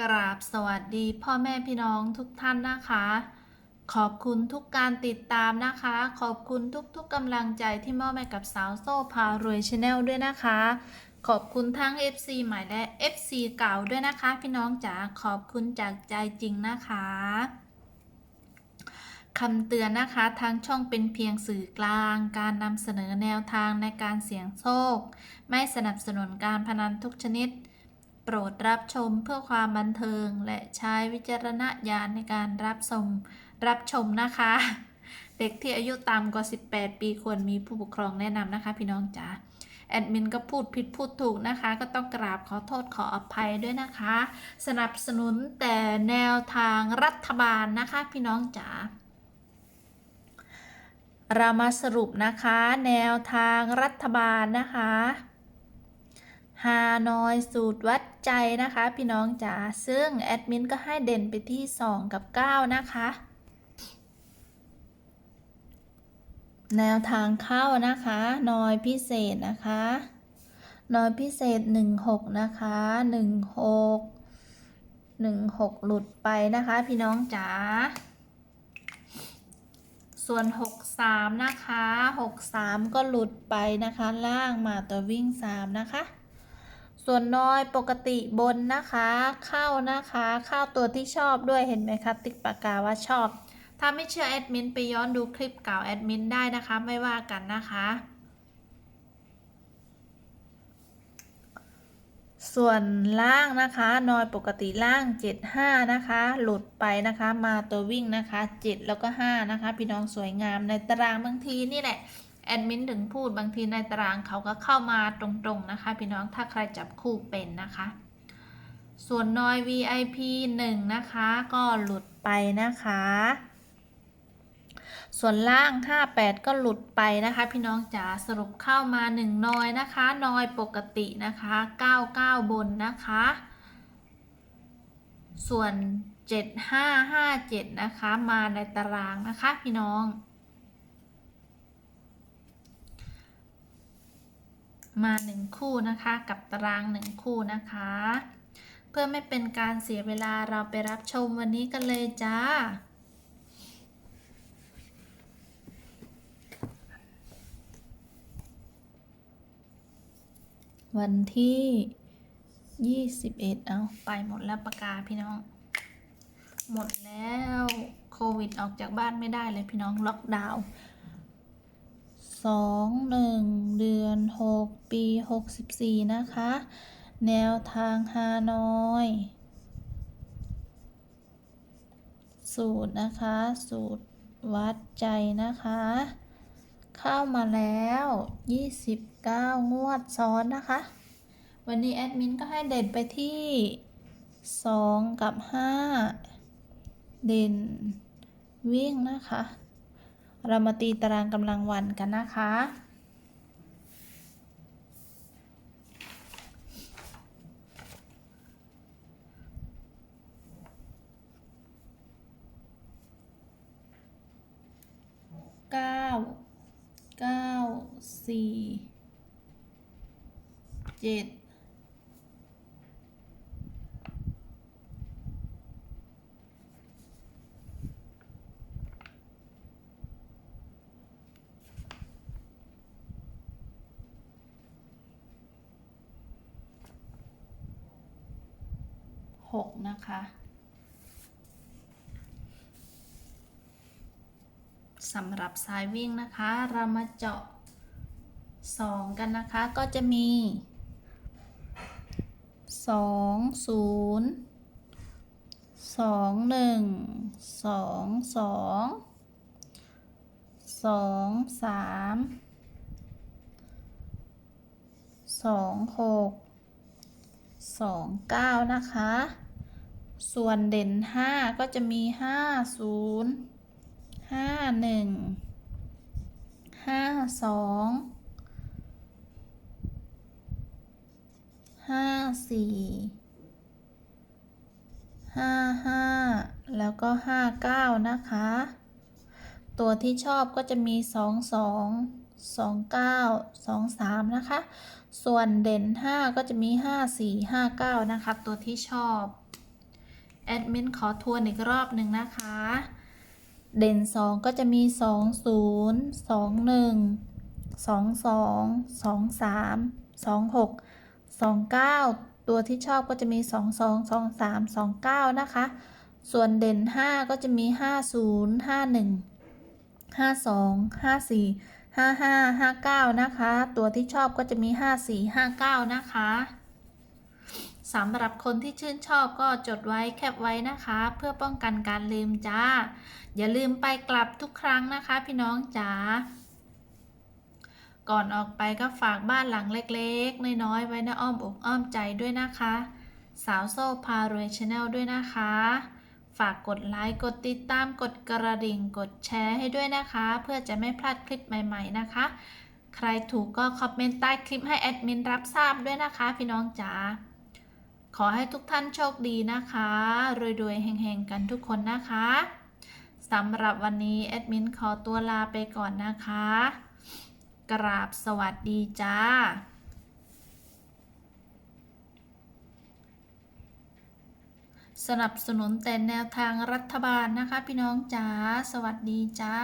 กราบสวัสดีพ่อแม่พี่น้องทุกท่านนะคะ ขอบคุณทุกการติดตามนะคะ ขอบคุณทุกๆกำลังใจที่มอบให้กับสาวโซ่พารวยชาแนลด้วยนะคะ ขอบคุณทั้ง FC ใหม่และ FC เก่าด้วยนะคะ พี่น้องจ๋าขอบคุณจากใจจริงนะคะคำเตือนนะคะ ทางช่องเป็นเพียงสื่อกลาง การนำเสนอแนวทางในการเสี่ยงโชค ไม่สนับสนุนการพนันทุกชนิด โปรดรับชมเพื่อความบันเทิงและใช้วิจารณญาณในการรับชมรับชมนะคะ เด็กที่อายุต่ำกว่า 18 ปีควรมีผู้ปกครองแนะนำนะคะ พี่น้องจ๋าแอดมินก็พูดผิดพูดถูกนะคะ ก็ต้องกราบขอโทษขออภัยด้วยนะคะ สนับสนุนแต่แนวทางรัฐบาลนะคะ พี่น้องจ๋าเรามาสรุปนะคะ แนวทางรัฐบาลนะคะ ฮานอยสูตรวัดใจนะคะ พี่น้องจ๋าซึ่งแอดมินก็ให้เด่นไปที่ 2 กับ 9 นะคะ แนวทางเข้านะคะนอยพิเศษนะคะนอยพิเศษ 16 นะคะ 16 16 หลุดไปนะคะ พี่น้องจ๋าส่วน 63 นะคะ 63 ก็หลุดไปนะคะ ล่างมาตัววิ่ง 3 นะคะ ส่วนน้อยปกติบนนะคะเข้านะคะเข้าตัวที่ชอบด้วยเห็นไหมคะติ๊กปากกาว่าชอบ ถ้าไม่เชื่อแอดมินไปย้อนดูคลิปเก่าแอดมินได้นะคะไม่ว่ากันนะคะ ส่วนล่างนะคะนอยปกติล่าง 75 นะคะ หลุดไปนะคะมาตัววิ่งนะคะ 7 แล้วก็ 5 นะคะ พี่น้องสวยงามในตารางบางทีนี่แหละ แอดมินถึงพูดบางทีในตารางเขาก็เข้ามาตรงๆนะคะ พี่น้องถ้าใครจับคู่เป็นนะคะ ส่วนนอย VIP 1 นะคะ ก็หลุดไปนะคะ ส่วนล่าง 58 ก็หลุดไปนะคะ พี่น้องจ๋าสรุปเข้ามา 1 นอยนะคะ นอยปกตินะคะ 99 บนนะคะ ส่วน 7557 นะคะ มาในตารางนะคะพี่น้อง มาหนึ่งคู่นะคะกับตารางหนึ่งคู่นะคะ เพื่อไม่เป็นการเสียเวลาเราไปรับชมวันนี้กันเลยจ้าวันที่ 21 เอาไปหมดแล้วปากกาพี่น้อง หมดแล้วโควิดออกจากบ้านไม่ได้เลยพี่น้องล็อกดาวน์ สองหนึ่งเดือนหกปีหกสิบสี่นะคะ แนวทางฮานอยสูตรนะคะ สูตรวัดใจนะคะ เข้ามาแล้ว 29 งวดซ้อนนะคะ วันนี้แอดมินก็ให้เด่นไปที่ 2 กับ 5 เด่นวิ่งนะคะ เรามาตีตารางกำลังวันกันนะคะ เก้า เก้า สี่ เจ็ด หกนะคะ สำหรับสายวิ่งนะคะ เรามาเจาะ 2 กันนะคะ ก็จะมี 2 0 2 1 2 2 2 3 2 6 2 9 นะคะ ส่วนเด่น 5 ก็จะมี 5 0ห้าหนึ่งห้าสองห้าสี่ห้าห้าแล้วก็ห้าเก้านะคะ ตัวที่ชอบก็จะมีสอ งสองสองเก้าสองสามนะคะ ส่วนเด่นห้าก็จะมีห้าสี่ห้าเก้านะคะ ตัวที่ชอบ แอดมินขอทวนอีกรอบหนึ่งนะคะ เด่น 2 ก็จะมี 2 0 2 1 2 2 2 3 2 6 2 9 ตัวที่ชอบก็จะมี 2 2 2 3 2 9 นะคะ ส่วนเด่น 5 ก็จะมี 5 0 5 1 52 54 5 2 5 4 5 5 5 9 นะคะ ตัวที่ชอบก็จะมี 5 4 5 9 นะคะสำหรับคนที่ชื่นชอบก็จดไว้แคปไว้นะคะ เพื่อป้องกันการลืมจ้า อย่าลืมไปกลับทุกครั้งนะคะ พี่น้องจ๋าก่อนออกไปก็ฝากบ้านหลังเล็กๆ น้อยๆ ไว้ในอ้อมอกอ้อมใจด้วยนะคะ สาวโซ่พารวยชาแนลด้วยนะคะ ฝากกดไลค์ กดติดตาม กดกระดิ่ง กดแชร์ให้ด้วยนะคะ เพื่อจะไม่พลาดคลิปใหม่ๆนะคะ ใครถูกก็คอมเมนต์ใต้คลิปให้แอดมินรับทราบด้วยนะคะ พี่น้องจ๋า ขอให้ทุกท่านโชคดีนะคะ รวยๆเฮงๆกันทุกคนนะคะสำหรับวันนี้แอดมินขอตัวลาไปก่อนนะคะ กราบสวัสดีจ้า สนับสนุนแต่แนวทางรัฐบาลนะคะ พี่น้องจ๋า สวัสดีจ้า